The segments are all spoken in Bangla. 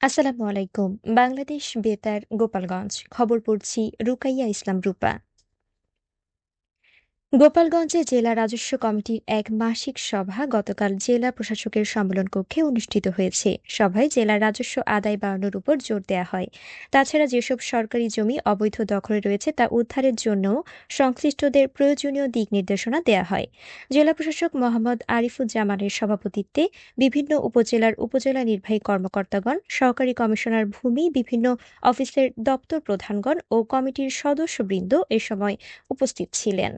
আসসালামু আলাইকুম। বাংলাদেশ বেতার গোপালগঞ্জ। খবর পড়ছি রুকাইয়া ইসলাম রূপা। গোপালগঞ্জে জেলা রাজস্ব কমিটির এক মাসিক সভা গতকাল জেলা প্রশাসকের সম্মেলন কক্ষে অনুষ্ঠিত হয়েছে। সভায় জেলার রাজস্ব আদায় বাড়ানোর উপর জোর দেওয়া হয়। তাছাড়া যেসব সরকারি জমি অবৈধ দখলে রয়েছে তা উদ্ধারের জন্য সংশ্লিষ্টদের প্রয়োজনীয় দিক নির্দেশনা দেওয়া হয়। জেলা প্রশাসক মোহাম্মদ আরিফুজ্জামানের সভাপতিত্বে বিভিন্ন উপজেলার উপজেলা নির্বাহী কর্মকর্তাগণ, সহকারী কমিশনার ভূমি, বিভিন্ন অফিসের দপ্তর প্রধানগণ ও কমিটির সদস্যবৃন্দ এ সময় উপস্থিত ছিলেন।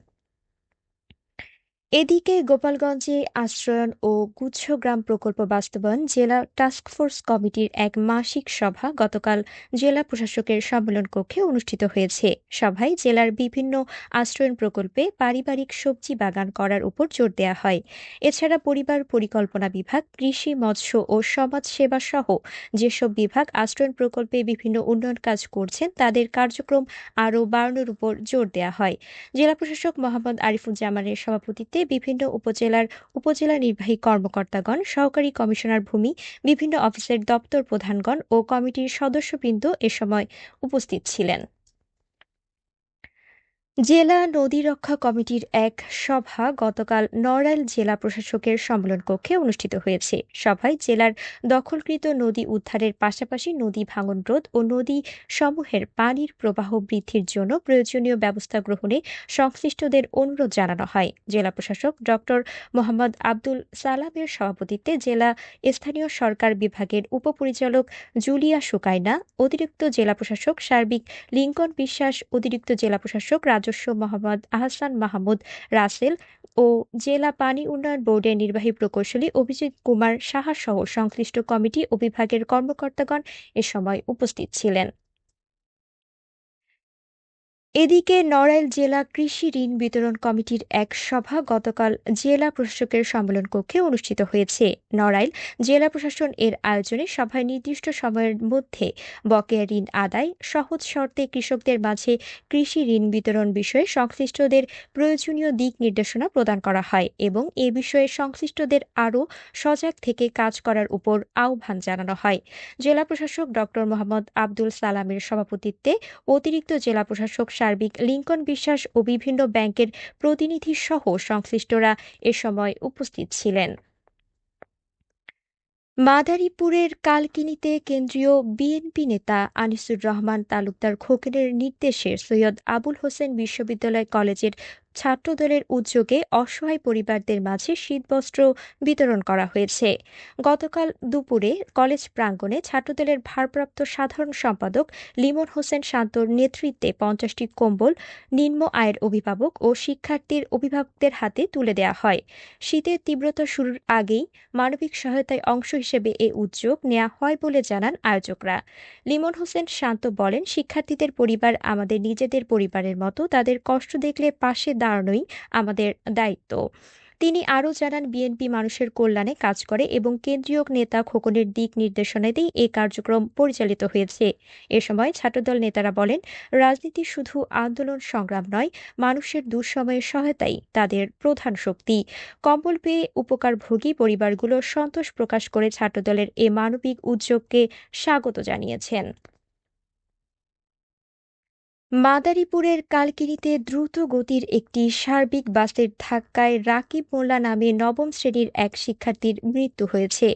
এদিকে গোপালগঞ্জে আশ্রয়ন ও গুচ্ছগ্রাম প্রকল্প বাস্তবায়ন জেলা টাস্কফোর্স কমিটির এক মাসিক সভা গতকাল জেলা প্রশাসকের সম্মেলন কক্ষে অনুষ্ঠিত হয়েছে। সভায় জেলার বিভিন্ন আশ্রয়ন প্রকল্পে পারিবারিক সবজি বাগান করার উপর জোর দেওয়া হয়। এছাড়া পরিবার পরিকল্পনা বিভাগ, কৃষি, মৎস্য ও সমাজ সেবা সহ যেসব বিভাগ আশ্রয়ন প্রকল্পে বিভিন্ন উন্নয়ন কাজ করছেন, তাদের কার্যক্রম আরও বাড়ানোর উপর জোর দেওয়া হয়। জেলা প্রশাসক মোহাম্মদ আরিফুজ্জামানের সভাপতিত্বে বিভিন্ন উপজেলার উপজেলা নির্বাহী কর্মকর্তাগণ, সহকারী কমিশনার ভূমি, বিভিন্ন অফিসের দপ্তর প্রধানগণ ও কমিটির সদস্যবৃন্দ এ সময় উপস্থিত ছিলেন। জেলা নদী রক্ষা কমিটির এক সভা গতকাল নড়াইল জেলা প্রশাসকের সম্মেলন কক্ষে অনুষ্ঠিত হয়েছে। সভায় জেলার দখলকৃত নদী উদ্ধারের পাশাপাশি নদী ভাঙন রোধ ও নদী সমূহের পানির প্রবাহ বৃদ্ধির জন্য প্রয়োজনীয় ব্যবস্থা গ্রহণে সংশ্লিষ্টদের অনুরোধ জানানো হয়। জেলা প্রশাসক ড. মোহাম্মদ আব্দুল সালামের সভাপতিত্বে জেলা স্থানীয় সরকার বিভাগের উপপরিচালক জুলিয়া সুকাইনা, অতিরিক্ত জেলা প্রশাসক সার্বিক লিঙ্কন বিশ্বাস, অতিরিক্ত জেলা প্রশাসক রাজস্ব মোহাম্মদ আহসান মাহমুদ রাসেল ও জেলা পানি উন্নয়ন বোর্ডের নির্বাহী প্রকৌশলী অভিজিৎ কুমার সাহা সহ সংশ্লিষ্ট কমিটি ও বিভাগের কর্মকর্তাগণ এ সময় উপস্থিত ছিলেন। এদিকে নড়াইল জেলা কৃষি ঋণ বিতরণ কমিটির এক সভা গতকাল জেলা প্রশাসকের সম্মেলন কক্ষে অনুষ্ঠিত হয়েছে। নড়াইল জেলা প্রশাসন এর আয়োজনে সভায় নির্দিষ্ট সময়ের মধ্যে বকেয়া ঋণ আদায়, সহজ শর্তে কৃষকদের মাঝে কৃষি ঋণ বিতরণ বিষয়ে সংশ্লিষ্টদের প্রয়োজনীয় দিক নির্দেশনা প্রদান করা হয় এবং এ বিষয়ে সংশ্লিষ্টদের আরও সজাগ থেকে কাজ করার উপর আহ্বান জানানো হয়। জেলা প্রশাসক ড মোহাম্মদ আব্দুল সালামের সভাপতিত্বে অতিরিক্ত জেলা প্রশাসক সার্বিক লিঙ্কন বিশ্বাস ও বিভিন্ন ব্যাংকের প্রতিনিধি সহ সংশ্লিষ্টরা এ সময় উপস্থিত ছিলেন। মাদারীপুরের কালকিনিতে কেন্দ্রীয় বিএনপি নেতা আনিসুর রহমান তালুকদার খোকনের নির্দেশে সৈয়দ আবুল হোসেন বিশ্ববিদ্যালয় কলেজের ছাত্রদলের উদ্যোগে অসহায় পরিবারদের মাঝে শীতবস্ত্র বিতরণ করা হয়েছে। গতকাল দুপুরে কলেজ প্রাঙ্গণে ছাত্রদলের ভারপ্রাপ্ত সাধারণ সম্পাদক লিমন হোসেন শান্তর নেতৃত্বে পঞ্চাশটি কম্বল, নিম্ন আয়ের অভিভাবক ও শিক্ষার্থীর অভিভাবকদের হাতে তুলে দেওয়া হয়। শীতের তীব্রতা শুরুর আগেই মানবিক সহায়তায় অংশ হিসেবে এ উদ্যোগ নেওয়া হয় বলে জানান আয়োজকরা। লিমন হোসেন শান্ত বলেন, শিক্ষার্থীদের পরিবার আমাদের নিজেদের পরিবারের মতো, তাদের কষ্ট দেখলে পাশে দাঁড়ানোই আমাদের দায়িত্ব। তিনি আরও জানান, বিএনপি মানুষের কল্যাণে কাজ করে এবং কেন্দ্রীয় নেতা খোকনের দিক নির্দেশনাতেই এই কার্যক্রম পরিচালিত হয়েছে। এ সময় ছাত্রদল নেতারা বলেন, রাজনীতি শুধু আন্দোলন সংগ্রাম নয়, মানুষের দুঃসময়ের সহায়তাই তাদের প্রধান শক্তি। কম্বল পেয়ে উপকারভোগী পরিবারগুলো সন্তোষ প্রকাশ করে ছাত্রদলের এ মানবিক উদ্যোগকে স্বাগত জানিয়েছেন। মাদারীপুরের কালকিনিতে দ্রুত গতির একটি সার্বিক বাসের ধাক্কায় রাকিব মোল্লা নামে নবম শ্রেণির এক শিক্ষার্থীর মৃত্যু হয়েছে।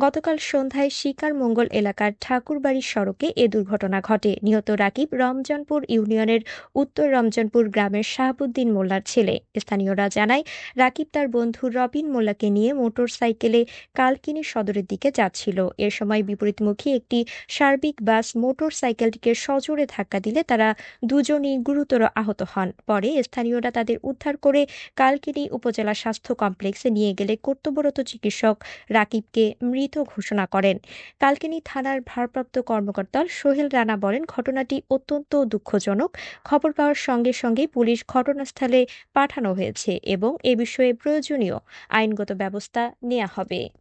গতকাল সন্ধ্যায় শিকারমঙ্গল এলাকার ঠাকুরবাড়ির সড়কে এ দুর্ঘটনা ঘটে। নিহত রাকিব রমজানপুর ইউনিয়নের উত্তর রমজানপুর গ্রামের শাহাবুদ্দিন মোল্লার ছেলে। স্থানীয়রা জানায়, রাকিব তার বন্ধু রবিন মোল্লাকে নিয়ে মোটর সাইকেলে কালকিনি সদরের দিকে যাচ্ছিল। এ সময় বিপরীতমুখী একটি সার্বিক বাস মোটর সাইকেলটিকে সজোরে ধাক্কা দিলে তারা দুজনই গুরুতর আহত হন। পরে স্থানীয়রা তাদের উদ্ধার করে কালকিনি উপজেলা স্বাস্থ্য কমপ্লেক্সে নিয়ে গেলে কর্তব্যরত চিকিৎসক রাকিবকে মৃত ঘোষণা করেন। কালকিনি থানার ভারপ্রাপ্ত কর্মকর্তা সোহেল রানা বলেন, ঘটনাটি অত্যন্ত দুঃখজনক। খবর পাওয়ার সঙ্গে সঙ্গে পুলিশ ঘটনাস্থলে পাঠানো হয়েছে এবং এ বিষয়ে প্রয়োজনীয় আইনগত ব্যবস্থা নেওয়া হবে।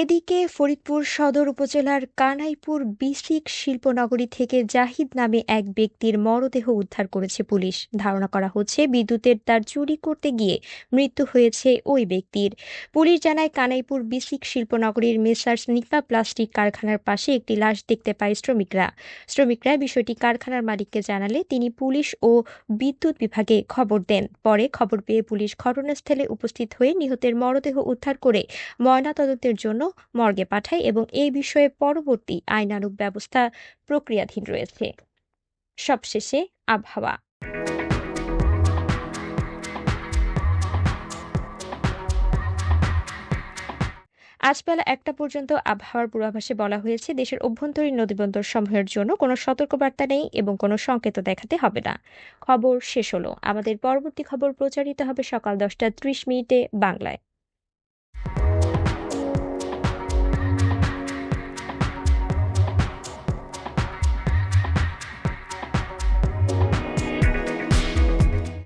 এদিকে ফরিদপুর সদর উপজেলার কানাইপুর বিসিক শিল্পনগরী থেকে জাহিদ নামে এক ব্যক্তির মরদেহ উদ্ধার করেছে পুলিশ। ধারণা করা হচ্ছে, বিদ্যুতের তার চুরি করতে গিয়ে মৃত্যু হয়েছে ওই ব্যক্তির। পুলিশ জানায়, কানাইপুর বিসিক শিল্পনগরীর মেসার্স নিপা প্লাস্টিক কারখানার পাশে একটি লাশ দেখতে পায় শ্রমিকরা। শ্রমিকরা বিষয়টি কারখানার মালিককে জানালে তিনি পুলিশ ও বিদ্যুৎ বিভাগে খবর দেন। পরে খবর পেয়ে পুলিশ ঘটনাস্থলে উপস্থিত হয়ে নিহতের মরদেহ উদ্ধার করে ময়নাতদন্তের জন্য মর্গে পাঠায় এবং এই বিষয়ে পরবর্তী আইনানুগ ব্যবস্থা প্রক্রিয়াধীন রয়েছে। সবশেষে আবহাওয়া। আজ বেলা একটা পর্যন্ত আবহাওয়ার পূর্বাভাসে বলা হয়েছে, দেশের অভ্যন্তরীণ নদীবন্দর সমূহের জন্য কোনো সতর্কবার্তা নেই এবং কোনো সংকেত দেখাতে হবে না। খবর শেষ হলো। আমাদের পরবর্তী খবর প্রচারিত হবে সকাল দশটা ত্রিশ মিনিটে বাংলায়।